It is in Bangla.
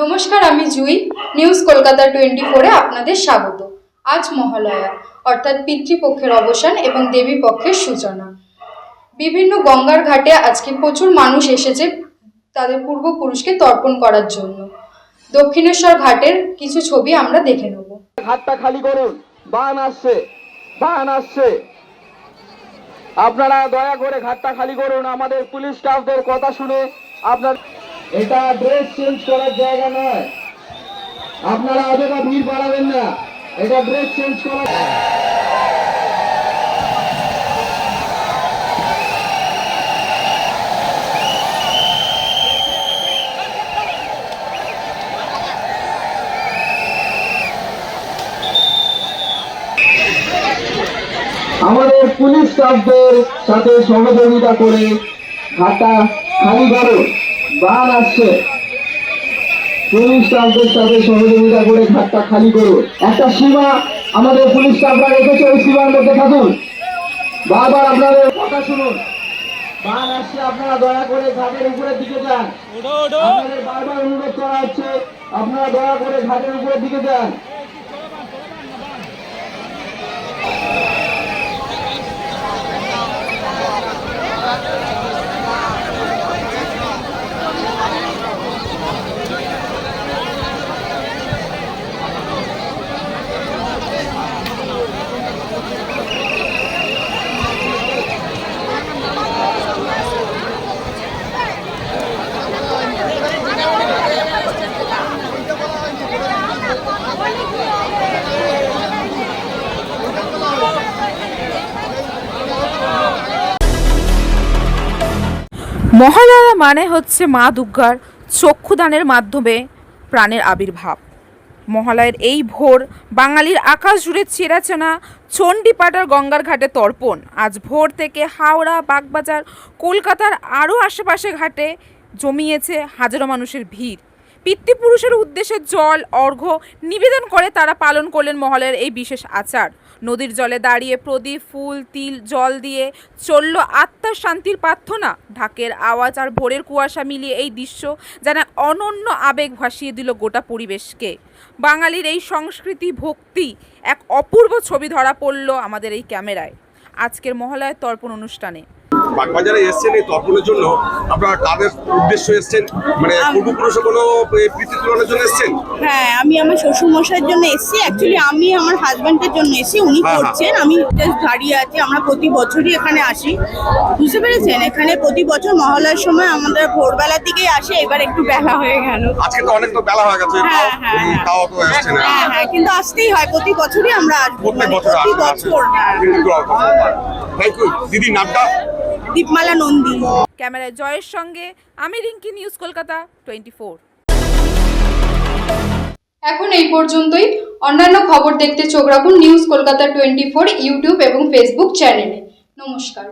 নমস্কার, আমি জুই। নিউজ কলকাতা টোয়েন্টি ফোরে আপনাদের স্বাগত। আজ মহালয়া, অর্থাৎ পিতৃপক্ষের অবসান এবং দেবী পক্ষের সূচনা। বিভিন্ন গঙ্গার ঘাটে আজকে প্রচুর মানুষ এসেছে তাদের পূর্বপুরুষকে তর্পণ করার জন্য। দক্ষিণেশ্বর ঘাটের কিছু ছবি আমরা দেখে নেব। ঘাটটা খালি করুন। বান আসছে বান আসছে। আপনারা দয়া করে ঘাটটা খালি করুন। আমাদের পুলিশ স্টাফদের কথা শুনে আপনার এটা ড্রেস চেঞ্জ করার জায়গা নয়। আপনারা অযথা ভিড় বাড়াবেন না। এটা ড্রেস চেঞ্জ করার আমাদের পুলিশ স্টাফদের সাথে সহযোগিতা করে ঘাটটা খালি করো। বান আসছে। পুলিশ স্টাফদের সাথে সহযোগিতা করে ঘাটটা খালি করো একটা সীমা আমাদের পুলিশ স্টাফরা রেখেছে ওই সীমার মধ্যে থাকুন। বারবার আপনাদের কথা শুনুন। বান আসছে আপনারা দয়া করে ঘাটের উপরের দিকে যান। আপনাদের বারবার অনুরোধ করা হচ্ছে আপনারা দয়া করে ঘাটের উপরের দিকে যান। মহালয়া মানে হচ্ছে মা দুর্গার চক্ষুদানের মাধ্যমে প্রাণের আবির্ভাব। মহালয়ের এই ভোর বাঙালির আকাশ জুড়ে চেরাচেনা চণ্ডীপাটার গঙ্গার ঘাটে তর্পণ। আজ ভোর থেকে হাওড়া, বাগবাজার, কলকাতার আরও আশেপাশে ঘাটে জমিয়েছে হাজারো মানুষের ভিড়। পিতৃপুরুষের উদ্দেশ্যে জল, অর্ঘ্য নিবেদন করে তারা পালন করলেন মহালয়ের এই বিশেষ আচার। নদীর জলে দাঁড়িয়ে প্রদীপ, ফুল, তিল, জল দিয়ে চলল আত্মার শান্তির প্রার্থনা। ঢাকের আওয়াজ আর ভোরের কুয়াশা মিলিয়ে এই দৃশ্য যেন অনন্য আবেগ ভাসিয়ে দিল গোটা পরিবেশকে। বাঙালির এই সংস্কৃতি ভক্তি এক অপূর্ব ছবি ধরা পড়ল আমাদের এই ক্যামেরায়। আজকের মহালয়ের তর্পণ অনুষ্ঠানে। বাগবাজারে এসছেন এই তর্পণের জন্য আপনারা কাদের উদ্দেশ্য এসছেন মানে পূর্বপুরুষে কোনো প্রীতি তুলনের জন্য এসছেন হ্যাঁ আমি আমার শ্বশুর মশাইয়ের জন্য এসেছি অ্যাকচুয়ালি আমি আমার হাজব্যান্ডের জন্য এসেছি উনি হ্যাঁ, হ্যাঁ। করছেন আমি দাঁড়িয়ে আছি আমরা প্রতি বছরই এখানে আসি বুঝতে পেরেছেন এখানে প্রতি বছর মহালয়ার সময় আমাদের ভোরবেলার দিকেই আসে এবার একটু বেলা হয়ে গেল আজকে তো অনেক তো বেলা হয়ে গেছে হ্যাঁ, তাও- হ্যাঁ, হ্যাঁ। তো এসছেন হ্যাঁ হ্যাঁ কিন্তু আসতেই হয় প্রতি বছরই আমরা আসব মানে প্রতি বছর হ্যাঁ থ্যাংক ইউ দিদি নামটা দীপমালা নন্দী। ক্যামেরায় জয়ের সঙ্গে আমি Rinki news Kolkata twenty four. এখন এই পর্যন্তই। অন্যান্য খবর দেখতে চোখ রাখুন news Kolkata twenty four YouTube এবং ফেসবুক চ্যানেলে। নমস্কার।